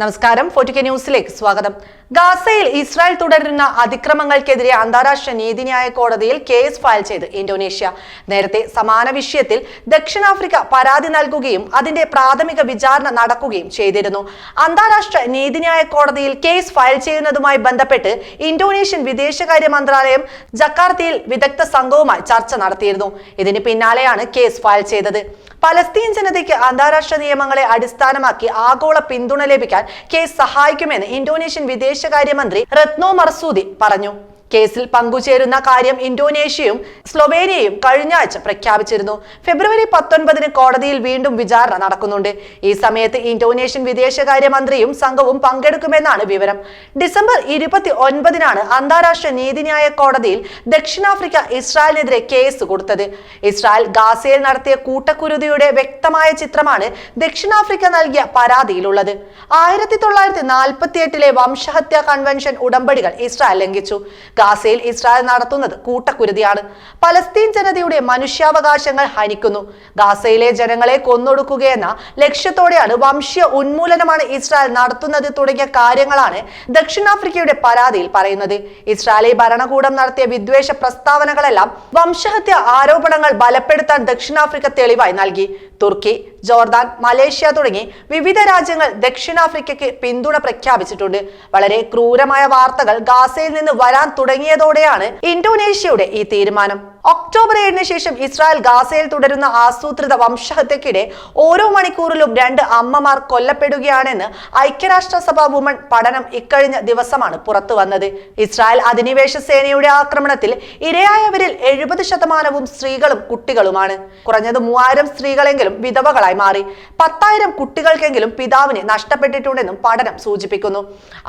നമസ്കാരം. ഫോർട്ടിക്ക ന്യൂസിലേക്ക് സ്വാഗതം. ഗാസയിൽ ഇസ്രായേൽ തുടരുന്ന അതിക്രമങ്ങൾക്കെതിരെ അന്താരാഷ്ട്ര നീതിന്യായ കോടതിയിൽ കേസ് ഫയൽ ചെയ്ത് ഇന്തോനേഷ്യ. നേരത്തെ സമാന വിഷയത്തിൽ ദക്ഷിണാഫ്രിക്ക പരാതി നൽകുകയും അതിന്റെ പ്രാഥമിക വിചാരണ നടക്കുകയും ചെയ്തിരുന്നു. അന്താരാഷ്ട്ര നീതിന്യായ കോടതിയിൽ കേസ് ഫയൽ ചെയ്യുന്നതുമായി ബന്ധപ്പെട്ട് ഇന്തോനേഷ്യൻ വിദേശകാര്യ മന്ത്രാലയം ജക്കാർത്തയിൽ വിദഗ്ധ സംഘവുമായി ചർച്ച നടത്തിയിരുന്നു. ഇതിന് പിന്നാലെയാണ് കേസ് ഫയൽ ചെയ്തത്. പലസ്തീൻ ജനതയ്ക്ക് അന്താരാഷ്ട്ര നിയമങ്ങളെ അടിസ്ഥാനമാക്കി ആഗോള പിന്തുണ ലഭിക്കാൻ കേസ് സഹായിക്കുമെന്ന് ഇന്തോനേഷ്യൻ വിദേശകാര്യമന്ത്രി റത്നോ മർസൂദി പറഞ്ഞു. കേസിൽ പങ്കുചേരുന്ന കാര്യം ഇന്തോനേഷ്യയും സ്ലൊവേനിയയും കഴിഞ്ഞ ആഴ്ച പ്രഖ്യാപിച്ചിരുന്നു. ഫെബ്രുവരി പത്തൊൻപതിന് കോടതിയിൽ വീണ്ടും വിചാരണ നടക്കുന്നുണ്ട്. ഈ സമയത്ത് ഇന്തോനേഷ്യൻ വിദേശകാര്യമന്ത്രിയും സംഘവും പങ്കെടുക്കുമെന്നാണ് വിവരം. ഡിസംബർ ഇരുപത്തി ഒൻപതിനാണ് അന്താരാഷ്ട്ര നീതിന്യായ കോടതിയിൽ ദക്ഷിണാഫ്രിക്ക ഇസ്രായേലിനെതിരെ കേസ് കൊടുത്തത്. ഇസ്രായേൽ ഗാസയിൽ നടത്തിയ കൂട്ടക്കുരുതിയുടെ വ്യക്തമായ ചിത്രമാണ് ദക്ഷിണാഫ്രിക്ക നൽകിയ പരാതിയിലുള്ളത്. ആയിരത്തി തൊള്ളായിരത്തി നാൽപ്പത്തി എട്ടിലെ വംശഹത്യാ കൺവെൻഷൻ ഉടമ്പടികൾ ഇസ്രായേൽ ലംഘിച്ചു. ഗാസയിൽ ഇസ്രായേൽ നടത്തുന്നത് കൂട്ടക്കുരുതിയാണ്. പലസ്തീൻ ജനതയുടെ മനുഷ്യാവകാശങ്ങൾ ഹനിക്കുന്നു. ഗാസയിലെ ജനങ്ങളെ കൊന്നൊടുക്കുകയെന്ന ലക്ഷ്യത്തോടെയാണ് വംശീയ ഉന്മൂലനമാണ് ഇസ്രായേൽ നടത്തുന്നത് തുടങ്ങിയ കാര്യങ്ങളാണ് ദക്ഷിണാഫ്രിക്കയുടെ പരാതിയിൽ പറയുന്നത്. ഇസ്രായേലി ഭരണകൂടം നടത്തിയ വിദ്വേഷ പ്രസ്താവനകളെല്ലാം വംശഹത്യ ആരോപണങ്ങൾ ബലപ്പെടുത്താൻ ദക്ഷിണാഫ്രിക്ക തെളിവായി നൽകി. തുർക്കി ജോർദാൻ മലേഷ്യ തുടങ്ങി വിവിധ രാജ്യങ്ങൾ ദക്ഷിണാഫ്രിക്കയ്ക്ക് പിന്തുണ പ്രഖ്യാപിച്ചിട്ടുണ്ട്. വളരെ ക്രൂരമായ വാർത്തകൾ ഗാസയിൽ നിന്ന് വരാൻ തുടങ്ങിയതോടെയാണ് ഇന്തോനേഷ്യയുടെ ഈ തീരുമാനം. ഒക്ടോബർ ഏഴിന് ശേഷം ഇസ്രായേൽ ഗാസയിൽ തുടരുന്ന ആസൂത്രിത വംശഹത്യക്കിടെ ഓരോ മണിക്കൂറിലും രണ്ട് അമ്മമാർ കൊല്ലപ്പെടുകയാണെന്ന് ഐക്യരാഷ്ട്രസഭ വുമൺ പഠനം ഇക്കഴിഞ്ഞ ദിവസമാണ് പുറത്തു വന്നത്. ഇസ്രായേൽ അധിനിവേശ സേനയുടെ ആക്രമണത്തിൽ ഇരയായവരിൽ എഴുപത് ശതമാനവും സ്ത്രീകളും കുട്ടികളുമാണ്. കുറഞ്ഞത് മൂവായിരം സ്ത്രീകളെങ്കിലും വിധവകളായി മാറി. പത്തായിരം കുട്ടികൾക്കെങ്കിലും പിതാവിനെ നഷ്ടപ്പെട്ടിട്ടുണ്ടെന്നും പഠനം സൂചിപ്പിക്കുന്നു.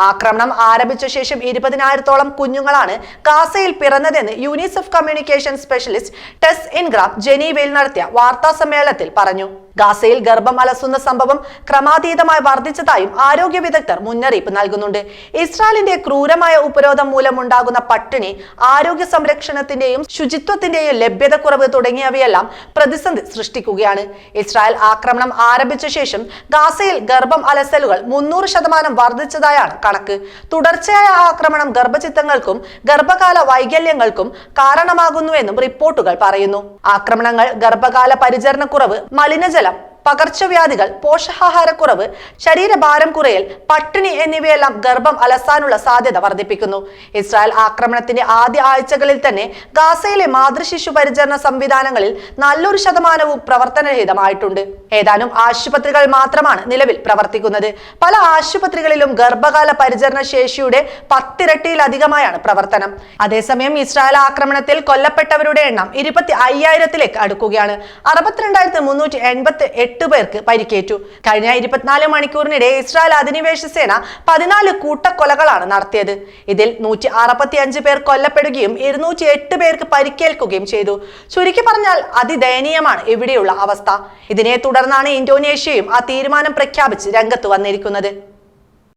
ആക്രമണം ആരംഭിച്ച ശേഷം ഇരുപതിനായിരത്തോളം കുഞ്ഞുങ്ങളാണ് ഗാസയിൽ പിറന്നതെന്ന് UNICEF communication specialist Tess Ingram ജനീവയിൽ നടത്തിയ വാർത്താ സമ്മേളനത്തിൽ പറഞ്ഞു. ഗാസയിൽ ഗർഭം അലസുന്ന സംഭവം ക്രമാതീതമായി വർദ്ധിച്ചതായും ആരോഗ്യ വിദഗ്ധർ മുന്നറിയിപ്പ് നൽകുന്നുണ്ട്. ഇസ്രായേലിന്റെ ക്രൂരമായ ഉപരോധം മൂലമുണ്ടാകുന്ന പട്ടിണി ആരോഗ്യ സംരക്ഷണത്തിന്റെയും ശുചിത്വത്തിന്റെയും ലഭ്യതക്കുറവ് തുടങ്ങിയവയെല്ലാം പ്രതിസന്ധി സൃഷ്ടിക്കുകയാണ്. ഇസ്രായേൽ ആക്രമണം ആരംഭിച്ച ശേഷം ഗാസയിൽ ഗർഭം അലസലുകൾ മുന്നൂറ് ശതമാനം വർദ്ധിച്ചതായാണ് കണക്ക്. തുടർച്ചയായ ആക്രമണം ഗർഭചിത്തങ്ങൾക്കും ഗർഭകാല വൈകല്യങ്ങൾക്കും കാരണമാകുന്നുവെന്നും റിപ്പോർട്ടുകൾ പറയുന്നു. ആക്രമണങ്ങൾ ഗർഭകാല പരിചരണക്കുറവ് മലിനജലം la പകർച്ചവ്യാധികൾ പോഷകാഹാരക്കുറവ് ശരീരഭാരം കുറയൽ പട്ടിണി എന്നിവയെല്ലാം ഗർഭം അലസാനുള്ള സാധ്യത വർദ്ധിപ്പിക്കുന്നു. ഇസ്രായേൽ ആക്രമണത്തിന്റെ ആദ്യ ആഴ്ചകളിൽ തന്നെ ഗാസയിലെ മാതൃശിശു പരിചരണ സംവിധാനങ്ങളിൽ നല്ലൊരു ശതമാനവും പ്രവർത്തനരഹിതമായിട്ടുണ്ട്. ഏതാനും ആശുപത്രികൾ മാത്രമാണ് നിലവിൽ പ്രവർത്തിക്കുന്നത്. പല ആശുപത്രികളിലും ഗർഭകാല പരിചരണ ശേഷിയുടെ പത്തിരട്ടിയിലധികമായാണ് പ്രവർത്തനം. അതേസമയം ഇസ്രായേൽ ആക്രമണത്തിൽ കൊല്ലപ്പെട്ടവരുടെ എണ്ണം ഇരുപത്തി അയ്യായിരത്തിലേക്ക് അടുക്കുകയാണ്. അറുപത്തിരണ്ടായിരത്തി മുന്നൂറ്റി എൺപത്തി എട്ട് പേർക്ക് പരിക്കേറ്റു. കഴിഞ്ഞ ഇരുപത്തിനാല് മണിക്കൂറിനിടെ ഇസ്രായേൽ അധിനിവേശ സേന പതിനാല് കൂട്ടക്കൊലകളാണ് നടത്തിയത്. ഇതിൽ നൂറ്റി അറുപത്തി അഞ്ച് പേർ കൊല്ലപ്പെടുകയും ഇരുന്നൂറ്റി എട്ട് പേർക്ക് പരിക്കേൽക്കുകയും ചെയ്തു. ചുരുക്കി പറഞ്ഞാൽ അതിദയനീയമാണ് ഇവിടെയുള്ള അവസ്ഥ. ഇതിനെ തുടർന്നാണ് ഇന്തോനേഷ്യയും ആ തീരുമാനം പ്രഖ്യാപിച്ച് രംഗത്ത് വന്നിരിക്കുന്നത്.